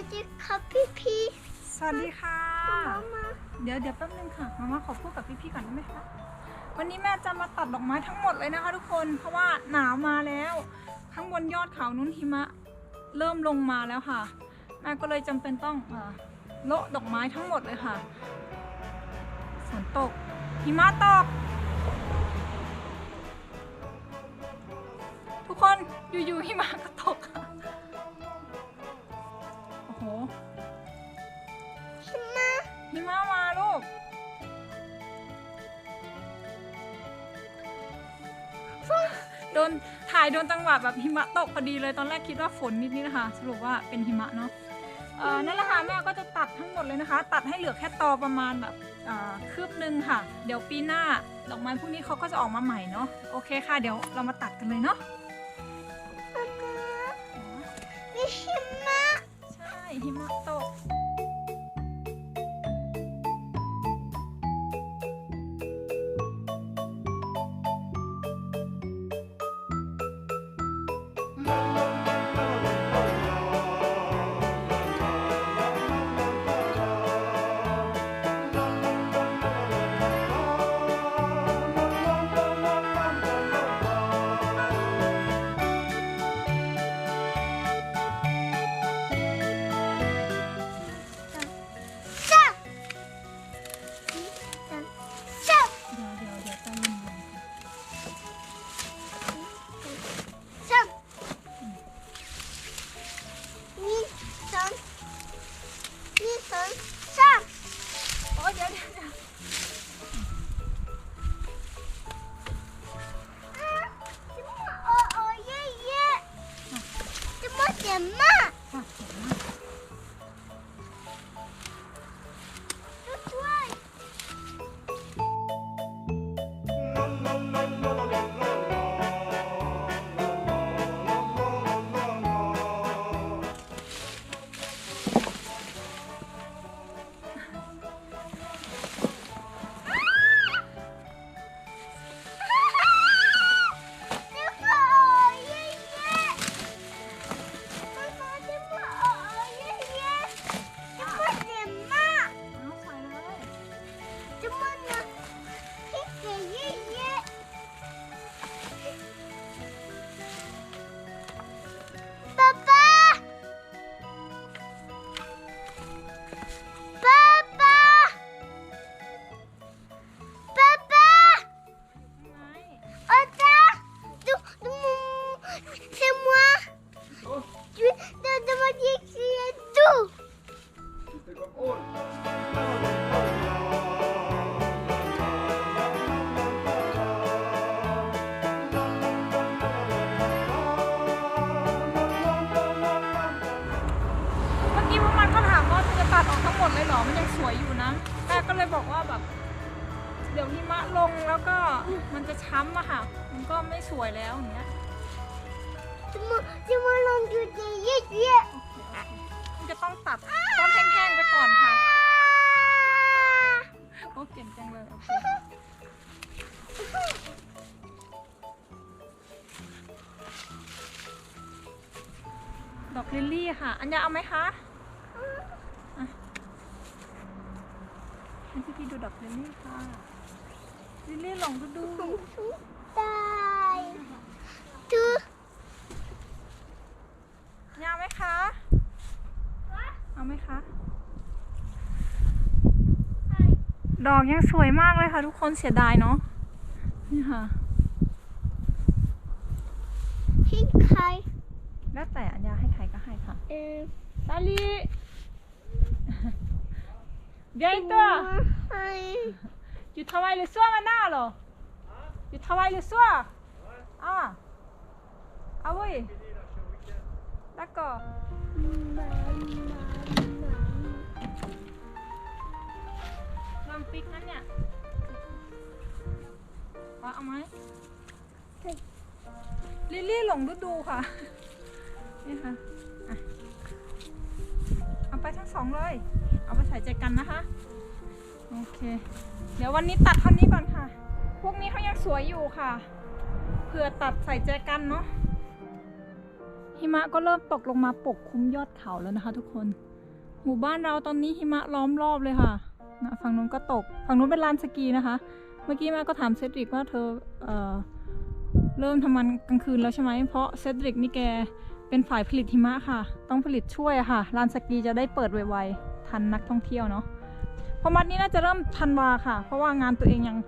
วัสดีครับพี่พี่สวัสดีค่ะ มามาเดี๋ยวเดี๋ยวแป๊บนึงค่ะ มาม่าขอพูดกับพี่ๆก่อนได้ไหมคะ วันนี้แม่จะมาตัดดอกไม้ทั้งหมดเลยนะคะ ทุกคน เพราะว่าหนาวมาแล้ว ข้างบนยอดเขานู้นหิมะ เริ่มลงมาแล้วค่ะ แม่ก็เลยจำเป็นต้องเอ่อโละดอกไม้ทั้งหมดเลยค่ะ ฝนตก หิมะตก ทุกคนอยู่ๆหิมะก็ตกายโดนจังหวะแบบหิมะตกพอดีเลยตอนแรกคิดว่าฝนนิดนิดนะคะสรุปว่าเป็นหิมะเนาะเอ่อนั่นแหละค่ะแม่ก็จะตัดทั้งหมดเลยนะคะ ตัดให้เหลือแค่ตอประมาณแบบเอ่อคืบหนึ่งค่ะ เดี๋ยวปีหน้าดอกไม้พวกนี้เขาก็จะออกมาใหม่เนาะโอเคค่ะ เดี๋ยวเรามาตัดกันเลยเนาะมามามีชิมาใช่หิมะตก เลยเหรอ มันยังสวยอยู่นะแม่ก็เลยบอกว่าแบบ เดี๋ยวหิมะลงแล้วก็มันจะช้ำอะค่ะ มันก็ไม่สวยแล้วอย่างเงี้ย Tu m'as, tu m'as l'engueulé, yeah, yeah. มันจะต้องตัดต้นแห้งๆไปก่อนค่ะโอ้เก่งจังเลยโอเคดอกลิลลี่ค่ะ อันยาเอาไหมคะให้พี่พี่ๆ ดูดอกลิลลี่ค่ะลิลลี่หลงดูดู Die. Tu, ยาไหมคะเอาไหมคะดอกยังสวยมากเลยค่ะ ทุกคนเสียดายเนาะนี่ค่ะ pink eye. แล้วแต่อัญญาให้ใครก็ให้ค่ะ Euh, ซาลี Viens toi eye. Tu travailles le soir maintenant alors Tu travailles le soir Ah Ah oui D'accord ลองปิกนั้นเนี่ยว่าเอาไหมลิลลี่หลงฤดูค่ะ นี่ค่ะอะเอาไปทั้งสองเลยเอาไป ใส่ใจกันนะคะ โอเค เดี๋ยววันนี้ตัดเท่านี้ก่อนค่ะ พวกนี้เขายังสวยอยู่ค่ะเผื่อตัดใส่แจกันเนาะ หิมะก็เริ่มตกลงมาปกคลุมยอดเขาแล้วนะคะ ทุกคน หมู่บ้านเราตอนนี้หิมะล้อมรอบเลยค่ะนะฝั่งนู้นก็ตก ฝั่งนู้นเป็นลานสกีนะคะ เมื่อกี้แม่ก็ถามเซดริกว่าเธอเอ่อเริ่มทำมันกลางคืนแล้วใช่ไหม เพราะเซดริกนี่แกเป็นฝ่ายผลิตหิมะค่ะ ต้องผลิตช่วยค่ะ ลานสกีจะได้เปิดไวๆ ทันนักท่องเที่ยวเนาะพอมัดนี้น่าจะเริ่มทันวาค่ะ เพราะว่างานตัวเองยัง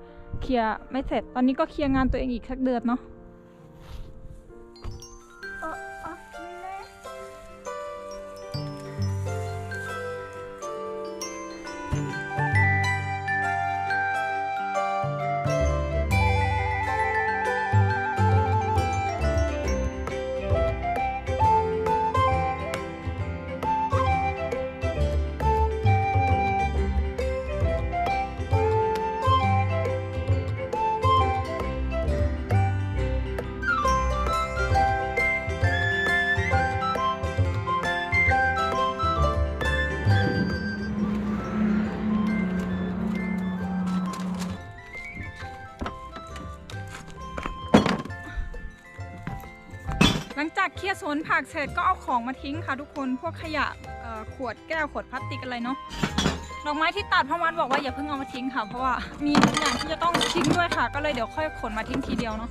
เคลียร์ไม่เสร็จ ตอนนี้ก็เคลียร์งานตัวเองอีกสักเดือนเนาะ สวนผักเสร็จก็เอาของมาทิ้งค่ะทุกคนพวกขยะขวดแก้วขวดพลาสติกอะไรเนาะดอกไม้ที่ตัดพ่อมันบอกว่าอย่าเพิ่งเอามาทิ้งค่ะเพราะว่ามีงอย่างที่จะต้องทิ้งด้วยค่ะ ก็เลยเดี๋ยวค่อยขนมาทิ้งทีเดียวเนาะ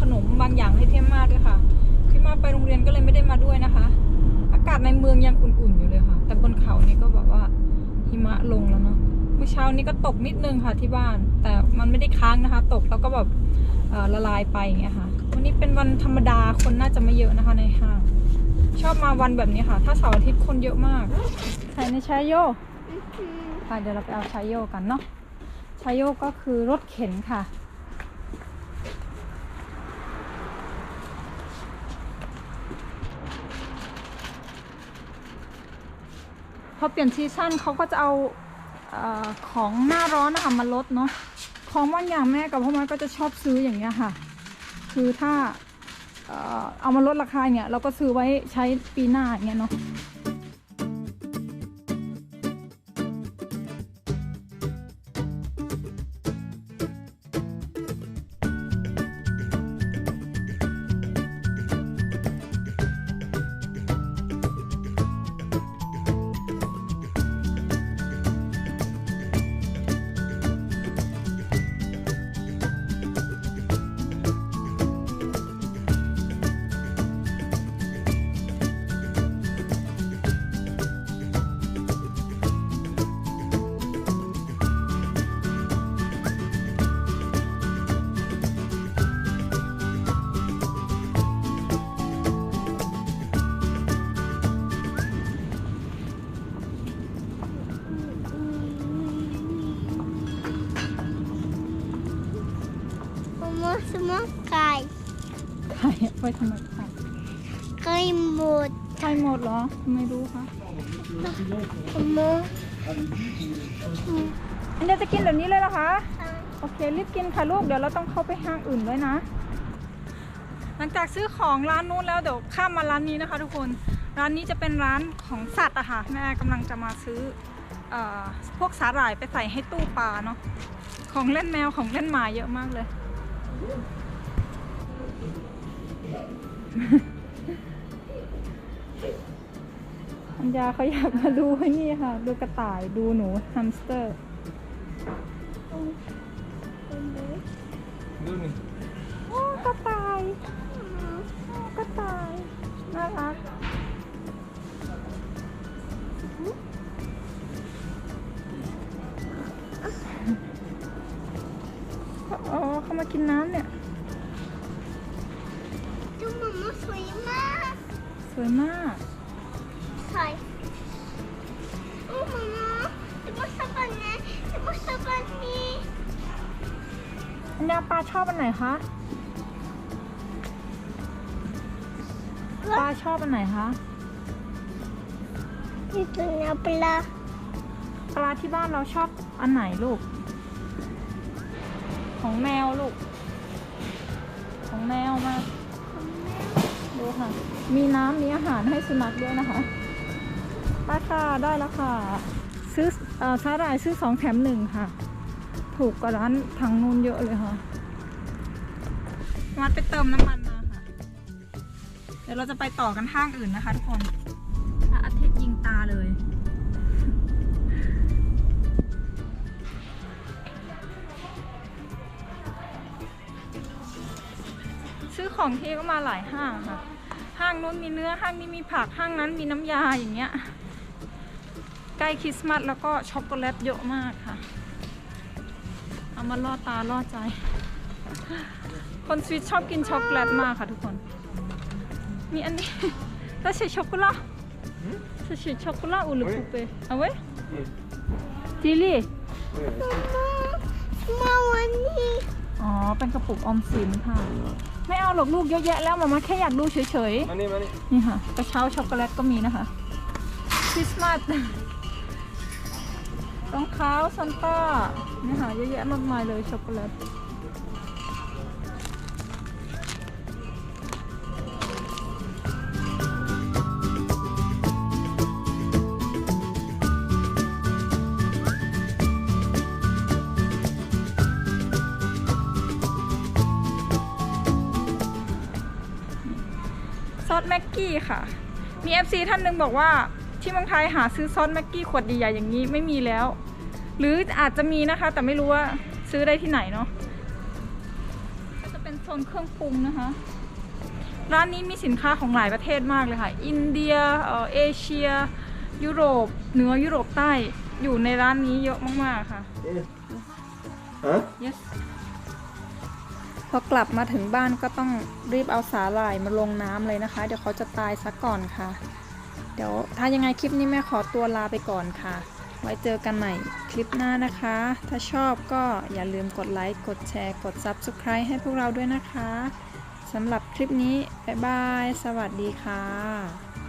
ขนมบางอย่างให้พี่มาด้วยค่ะพี่มาไปโรงเรียนก็เลยไม่ได้มาด้วยนะคะ อากาศในเมืองยังอุ่นๆอยู่เลยค่ะ แต่บนเขานี่ก็แบบว่าหิมะลงแล้วเนาะเมื่อเช้านี้ก็ตกนิดนึงค่ะที่บ้าน แต่มันไม่ได้ค้างนะคะ ตกแล้วก็แบบเอ่อละลายไปอย่างเงี้ยค่ะ วันนี้เป็นวันธรรมดาคนน่าจะไม่เยอะนะคะในห้าง ชอบมาวันแบบนี้ค่ะ ถ้าเสาร์อาทิตย์คนเยอะมากใส่ในชายโยอืมค่ะเดี๋ยวเราไปเอาชายโยกันเนาะชายโยก็คือรถเข็นค่ะ พอเปลี่ยนซีซั่นเขาก็จะเอาเออของหน้าร้อนนะคะมาลดเนาะของบางอย่างแม่กับพ่อมาก็จะชอบซื้ออย่างเงี้ยค่ะ คือถ้าเอ่อเอามาลดราคาเนี่ยเราก็ซื้อไว้ใช้ปีหน้าอย่างเงี้ยเนาะ ไข่ไว้ทำไมไข่ไก่หมดไข่หมดเหรอ ไม่รู้คะมะม่วงอันเดียจะกินแบบนี้เลยเหรอคะ โอเครีบกินค่ะลูก เดี๋ยวเราต้องเข้าไปห้างอื่นด้วยนะ หลังจากซื้อของร้านนู้นแล้วเดี๋ยวข้ามมาร้านนี้นะคะ ทุกคน ร้านนี้จะเป็นร้านของสัตว์อะค่ะ แม่กำลังจะมาซื้อเออพวกสาหร่ายไปใส่ให้ตู้ปลาเนาะ ของเล่นแมวของเล่นหมาเยอะมากเลย อัญญาเขาอยากมาดูนี่ค่ะ ดูกระต่ายดูหนูแฮมสเตอร์ วยมากใช่โอ้มะม่วงดูมาสักอันนี้ดูมาสักอันนี้อันดาปลาชอบอันไหนคะปลาชอบอันไหนคะนี่ตัวเนื้อปลาปลาที่บ้านเราชอบอันไหนลูก ของแมวลูก ค่ะ มีน้ำมีอาหารให้สุนัขด้วยนะคะไปค่ะได้แล้วค่ะ ซื้อเอ่อสาหร่ายซื้อสองแถมหนึ่งค่ะ ถูกกว่าร้านทางนู้นเยอะเลยค่ะวัดไปเติมน้ำมันมาค่ะ เดี๋ยวเราจะไปต่อกันห้างอื่นนะคะทุกคนพระอาทิตย์ยิงตาเลยซื้อของที่ก็มาหลายห้างค่ะ ห้างนู้นมีเนื้อห้างนี้มีผักห้างนั้นมีน้ำยาอย่างเงี้ยใกล้คริสต์มาสแล้วก็ช็อกโกแลตเยอะมากค่ะ เอามาล่อตาล่อใจ คนสวิตชอบกินช็อกโกแลตมากค่ะทุกคน มีอันนี้แล้วใช้ช็อกโกแลตใช้ช็อกโกแลตอุลุปุเปเอาไว้จิลี่มาวันนี้อ๋อเป็นกระปุกออมสินค่ะ ไม่เอาหรอกลูกเยอะแยะแล้วมามาแค่อยากดูเฉยมานี่มานี่ๆ นี่ค่ะกระเช้าช็อกโกแลตก็มีนะคะคริสต์มาสรองเท้าซันต้านี่ค่ะเยอะแยะมากมายเลยช็อกโกแลต สแม็กกี้ค่ะ มี FC ท่านหนึ่งบอกว่าที่เมืองไทยหาซื้อซอสแม็กกี้ขวดใหญ่ๆอย่างนี้ไม่มีแล้ว หรืออาจจะมีนะคะ แต่ไม่รู้ว่าซื้อได้ที่ไหนเนาะก็จะเป็นโซนเครื่องปรุงนะคะ ร้านนี้มีสินค้าของหลายประเทศมากเลยค่ะ อินเดียเอ่อเอเชีย ยุโรปเหนือยุโรปใต้อยู่ในร้านนี้เยอะมากๆค่ะฮะ yes พอกลับมาถึงบ้านก็ต้องรีบเอาสาหร่ายมาลงน้ำเลยนะคะ เดี๋ยวเขาจะตายซะก่อนค่ะ เดี๋ยวถ้ายังไงคลิปนี้แม่ขอตัวลาไปก่อนค่ะ ไว้เจอกันใหม่คลิปหน้านะคะ ถ้าชอบก็อย่าลืมกดไลค์ กดแชร์ กด Subscribe ให้พวกเราด้วยนะคะสำหรับคลิปนี้ บ๊ายบาย สวัสดีค่ะ